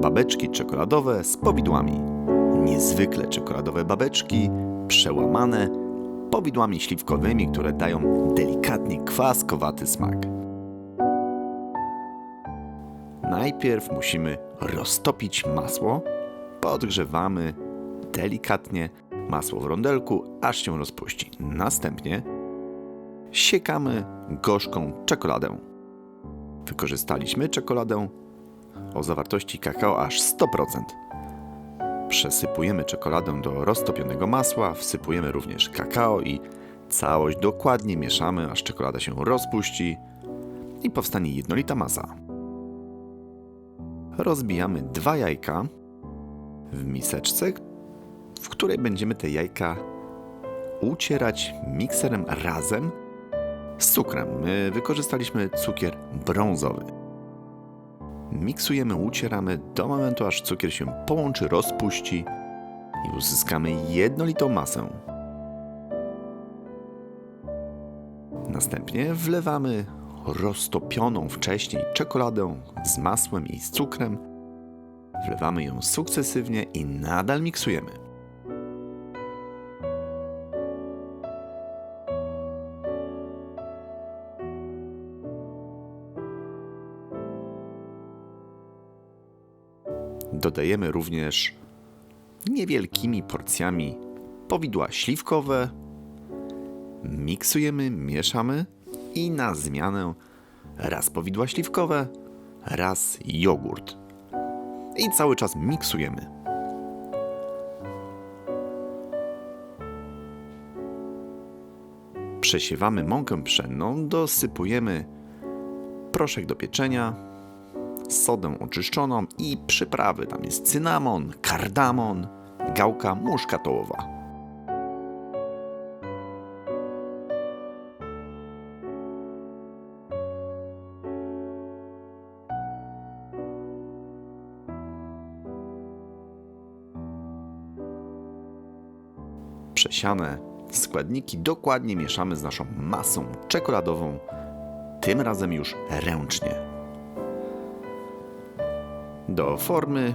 babeczki czekoladowe z powidłami. Niezwykle czekoladowe babeczki, przełamane powidłami śliwkowymi, które dają delikatnie kwaskowaty smak. Najpierw musimy roztopić masło, podgrzewamy delikatnie masło w rondelku, aż się rozpuści. Następnie siekamy gorzką czekoladę. Wykorzystaliśmy czekoladę o zawartości kakao aż 100%. Przesypujemy czekoladę do roztopionego masła, wsypujemy również kakao i całość dokładnie mieszamy, aż czekolada się rozpuści i powstanie jednolita masa. Rozbijamy dwa jajka w miseczce, w której będziemy te jajka ucierać mikserem razem z cukrem. My wykorzystaliśmy cukier brązowy. Miksujemy, ucieramy do momentu, aż cukier się połączy, rozpuści i uzyskamy jednolitą masę. Następnie wlewamy roztopioną wcześniej czekoladę z masłem i z cukrem. Wlewamy ją sukcesywnie i nadal miksujemy. Dodajemy również niewielkimi porcjami powidła śliwkowe. Miksujemy, mieszamy i na zmianę raz powidła śliwkowe, raz jogurt. I cały czas miksujemy. Przesiewamy mąkę pszenną, dosypujemy proszek do pieczenia, sodę oczyszczoną i przyprawy. Tam jest cynamon, kardamon, gałka muszkatołowa. Przesiane składniki dokładnie mieszamy z naszą masą czekoladową, tym razem już ręcznie. Do formy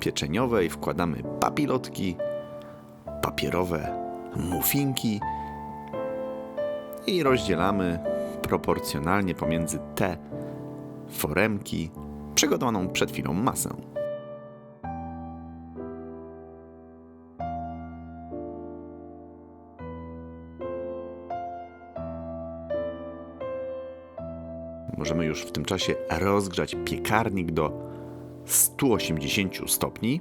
pieczeniowej wkładamy papilotki, papierowe muffinki i rozdzielamy proporcjonalnie pomiędzy te foremki przygotowaną przed chwilą masę. Możemy już w tym czasie rozgrzać piekarnik do 180 stopni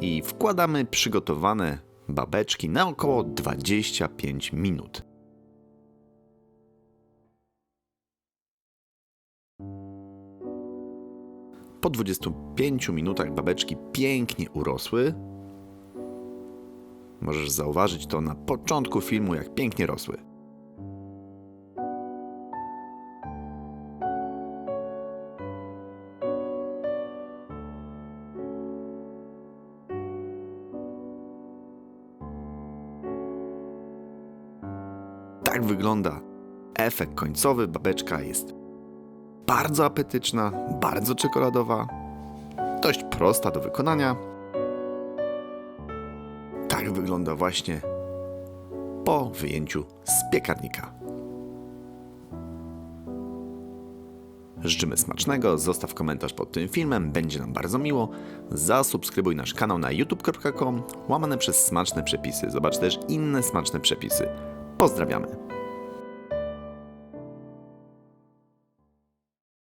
i wkładamy przygotowane babeczki na około 25 minut. Po 25 minutach babeczki pięknie urosły. Możesz zauważyć to na początku filmu, jak pięknie rosły. Tak wygląda efekt końcowy. Babeczka jest bardzo apetyczna, bardzo czekoladowa, dość prosta do wykonania. Tak wygląda właśnie po wyjęciu z piekarnika. Życzymy smacznego, zostaw komentarz pod tym filmem, będzie nam bardzo miło. Zasubskrybuj nasz kanał na youtube.com, łamane przez smaczne przepisy. Zobacz też inne smaczne przepisy. Pozdrawiamy!